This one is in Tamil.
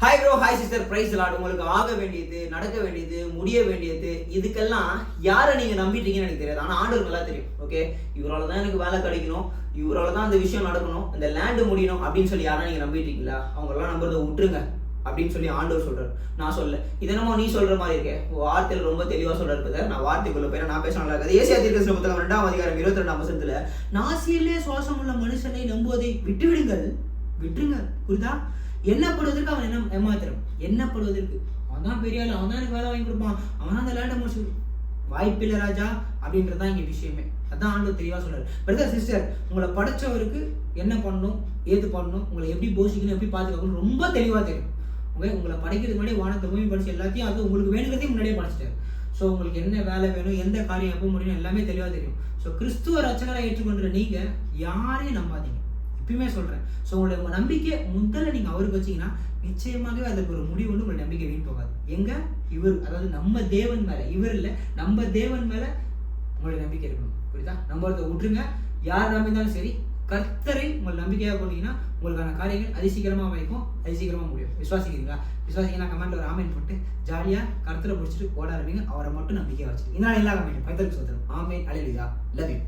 Hi bro hi sister price lot உங்களுக்கு ஆக வேண்டியது நடக்க வேண்டியது முடிய வேண்டியது இதுக்கெல்லாம் யாரை நீங்கள் நம்பிட்டீங்கன்னு எனக்கு தெரியாது. ஆனால் ஆண்டவர் நல்லா தெரியும். ஓகே இவரால் தான் எனக்கு வேலை கிடைக்கணும். இவரால் தான் அந்த விஷயம் நடக்கணும். இந்த லேண்டு முடியணும் அப்படின்னு சொல்லி யாரை நீங்கள் நம்பிட்டீங்களா? அவங்களெல்லாம் நம்புறதை விட்டுருங்க அப்படின்னு சொல்லி ஆண்டவர் சொல்றாரு. நான் சொல்ல இதனமோ நீ சொல்ற மாதிரி இருக்கே. வார்த்தையில ரொம்ப தெளிவா சொல்றாரு பதில் நான் வார்த்தைக்குள்ள போய் நான் பேச நல்லா இருக்காது. ஏசியா தீர்க்க புத்தகம் ரெண்டாம் அதிகாரம் இருபத்தி ரெண்டாம் வசனத்துல நாசியிலே சுவாசம் உள்ள மனுஷனை நம்புவதை விட்டுவிடுங்கள். விட்டுருங்க. புரியுதா? எண்ணப்படுவதற்கு அவன் என்ன ஏமாத்திரம் எண்ணப்படுவதற்கு அவன் தான் பெரிய ஆளு அவன் தான் எனக்கு வேலை வாங்கி கொடுப்பான். அவன் தான் அந்த லேண்டை முடிச்சு வாய்ப்பில்லை ராஜா அப்படின்றது தான் இங்க விஷயமே. அதான் ஆண்டு தெளிவாக சொல்றாரு. பிரதர் சிஸ்டர் உங்களை படைச்சவருக்கு என்ன பண்ணணும் ஏது பண்ணணும் உங்களை எப்படி போஷிக்கணும் எப்படி பாத்துக்கணும் ரொம்ப தெளிவாக தெரியும். ஓகே உங்களை படைக்கிறதுக்கு முன்னாடி வானத்தை பூமி படிச்சு எல்லாத்தையும் அது உங்களுக்கு வேணுங்கிறதையும் முன்னாடியே படிச்சிட்டாரு. ஸோ உங்களுக்கு என்ன வேலை வேணும் எந்த காரியம் எப்போ முடியும் எல்லாமே தெளிவாக தெரியும். ஸோ கிறிஸ்துவ ரச்சகரை ஏற்றுக்கொண்ட நீங்கள் யாரையும் நம்பாதீங்க. எப்பயுமே சொல்கிறேன் ஸோ உங்களுடைய உங்கள் நம்பிக்கை முதல்ல நீங்கள் அவருக்கு வச்சிங்கன்னா நிச்சயமாகவே அதுக்கு ஒரு முடிவு வந்து உங்களுடைய நம்பிக்கை வீண் போகாது. எங்கே? இவர். அதாவது நம்ம தேவன் மேலே. இவர் இல்லை. நம்ம தேவன் மேலே உங்களுடைய நம்பிக்கை இருக்கணும். புரியுதா? நம்புறதை விட்டுருங்க. யார் நம்பினாலும் சரி கர்த்தரை உங்கள் நம்பிக்கையாக போனீங்கன்னா உங்களுக்கான காரியங்கள் அதிசீக்கிரமாக வைக்கும் அதிசீக்கிரமாக முடியும். விசுவாசிக்கிறீங்களா? விசுவாசிங்கன்னா கமெண்ட்ல ஒரு ஆமேன் போட்டு ஜாலியாக கர்த்தரை பிடிச்சிட்டு ஓட ஆரம்பிங்க அவரை மட்டும் நம்பிக்கையாக வச்சு இதனால் எல்லா கமெண்ட் கர்த்தருக்கு சொல்றேன் ஆமேன். அலையிலா லவ் யூ